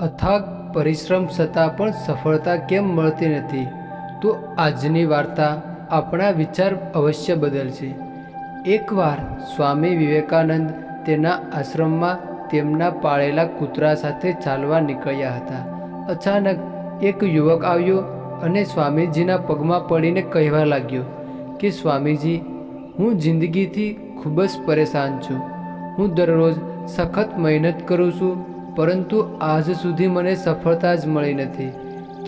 અથાગ પરિશ્રમ છતાં પણ સફળતા કેમ મળતી નથી? તો આજની વાર્તા આપણા વિચાર અવશ્ય બદલશે. એકવાર સ્વામી વિવેકાનંદ તેના આશ્રમમાં તેમના પાળેલા કૂતરા સાથે ચાલવા નીકળ્યા હતા. અચાનક એક યુવક આવ્યો અને સ્વામીજીના પગમાં પડીને કહેવા લાગ્યો કે, સ્વામીજી, હું જિંદગીથી ખૂબ જ પરેશાન છું. હું દરરોજ સખત મહેનત કરું છું પરંતુ આજ સુધી મને સફળતા જ મળી નથી.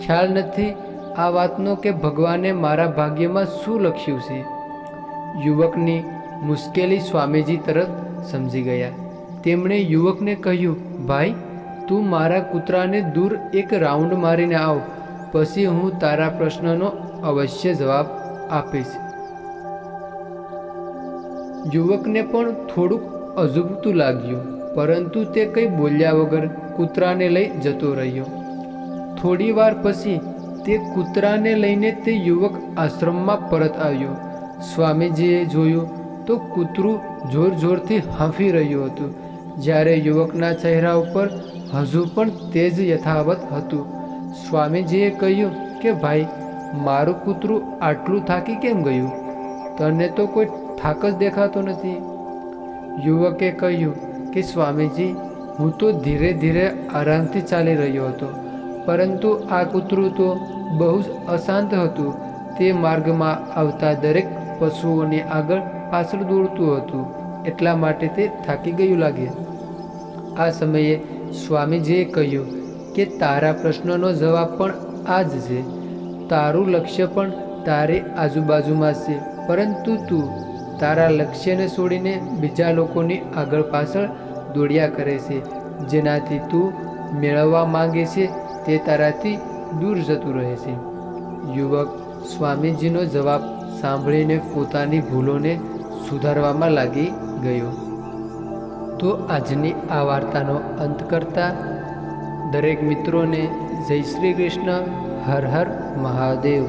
ખ્યાલ નથી આ વાતનો કે ભગવાને મારા ભાગ્યમાં શું લખ્યું છે. યુવકની મુશ્કેલી સ્વામીજી તરત સમજી ગયા. તેમણે યુવકને કહ્યું, ભાઈ, તું મારા કૂતરાને દૂર એક રાઉન્ડ મારીને આવ, પછી હું તારા પ્રશ્નનો અવશ્ય જવાબ આપીશ. યુવકને પણ થોડુંક અજુબતું લાગ્યું. પરંતુ તે કંઈ બોલ્યા વગર કૂતરાને લઈ જતો રહ્યો. થોડી વાર પછી તે કૂતરાને લઈને તે યુવક આશ્રમમાં પરત આવ્યો. સ્વામીજીએ જોયું તો કૂતરું જોર જોરથી હાંફી રહ્યું હતું. જ્યારે યુવકના ચહેરા ઉપર હજુ પણ તેજ યથાવત હતું. સ્વામીજીએ કહ્યું કે, ભાઈ, મારું કૂતરું આટલું થાકી કેમ ગયું? તને તો કોઈ થાક જ દેખાતો નથી. યુવકે કહ્યું કે સ્વામીજી, હું તો ધીરે ધીરે આરામથી ચાલી રહ્યો હતો, પરંતુ આ કૂતરું તો બહુ જ અશાંત હતું. તે માર્ગમાં આવતા દરેક પશુઓની આગળ પાછળ દોડતું હતું. એટલા માટે તે થાકી ગયું લાગે. આ સમયે સ્વામીજીએ કહ્યું કે, તારા પ્રશ્નનો જવાબ પણ આ જ છે. તારું લક્ષ્ય પણ તારી આજુબાજુમાં છે. પરંતુ તું તારા લક્ષ્યને છોડીને બીજા લોકોની આગળ પાછળ દોડ્યા કરે છે. જેનાથી તું મેળવવા માંગે છે તે તારાથી દૂર જતું રહે છે. યુવક સ્વામીજીનો જવાબ સાંભળીને પોતાની ભૂલોને સુધારવામાં લાગી ગયો. તો આજની આ વાર્તાનો અંત કરતા દરેક મિત્રોને જય શ્રી કૃષ્ણ, હર હર મહાદેવ.